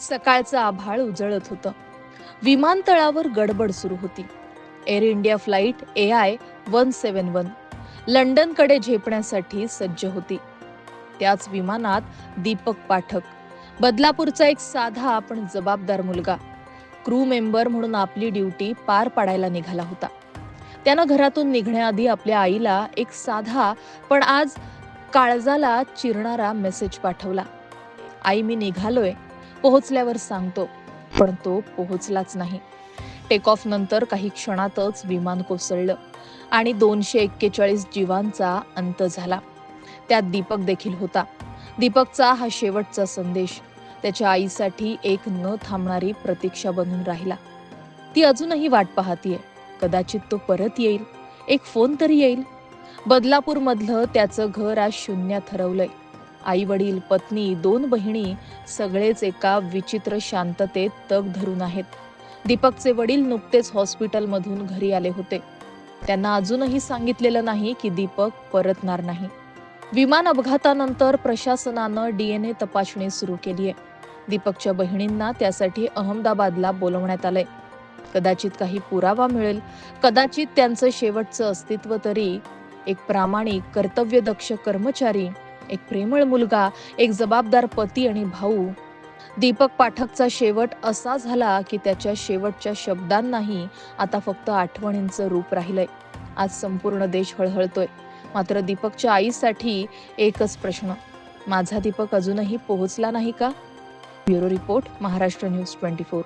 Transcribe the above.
सकाळचं आभाळ उजळत होतं. विमानतळावर गडबड सुरू होती. Air India flight A I one seven one लंडनकडे झेपण्यासाठी सज्ज होती. त्याच विमानात दीपक पाठक. बदलापूरचा एक साधा पण जबाबदार मुलगा. क्रू मेंबर म्हणून आपली ड्युटी पार पाडायला निघाला होता. त्यानं घरातून निघण्याआधी आपल्या आईला एक साधा पण आज काळजाला चिरणारा मेसेज पाठवला. आई मी निघालोय. पोहोचल्यावर सांगतो पण तो पोहोचलाच नाही. टेक ऑफ नंतर काही क्षणातच विमान कोसळलं आणि दोनशे एक्केचाळीस जीवांचा अंत झाला. त्यात दीपक देखील होता. दीपकचा हा शेवटचा संदेश त्याच्या आईसाठी एक न थांबणारी प्रतीक्षा बनून राहिला. ती अजूनही वाट पाहतीये. कदाचित तो परत येईल. एक फोन तरी येईल. बदलापूरमधलं त्याचं घर आज शून्यात हरवलंय आई वडील पत्नी दोन बहिणी सगळेच एका विचित्र शांततेत तग धरून आहेत. दीपकचे वडील नुकतेच हॉस्पिटलमधून घरी आले होते. त्यांना अजूनही सांगितलेलं नाही की दीपक परतणार नाही. विमान अपघातानंतर प्रशासनानं डीएनए तपासणी सुरू केली आहे. दीपकच्या बहिणींना त्यासाठी अहमदाबादला बोलवण्यात आलंय. कदाचित काही पुरावा मिळेल. कदाचित त्यांचं शेवटचं अस्तित्व तरी एक प्रामाणिक कर्तव्यदक्ष कर्मचारी एक प्रेमळ मुलगा एक जबाबदार पती आणि भाऊ. दीपक पाठकचा शेवट असा झाला की त्याच्या शेवटच्या शब्दांनाही आता फक्त आठवणींचं रूप राहिलंय. आज संपूर्ण देश हळहळतोय. मात्र दीपकच्या आईसाठी एकच प्रश्न. माझा दीपक अजूनही पोहोचला नाही का? Bureau report Maharashtra news twenty four.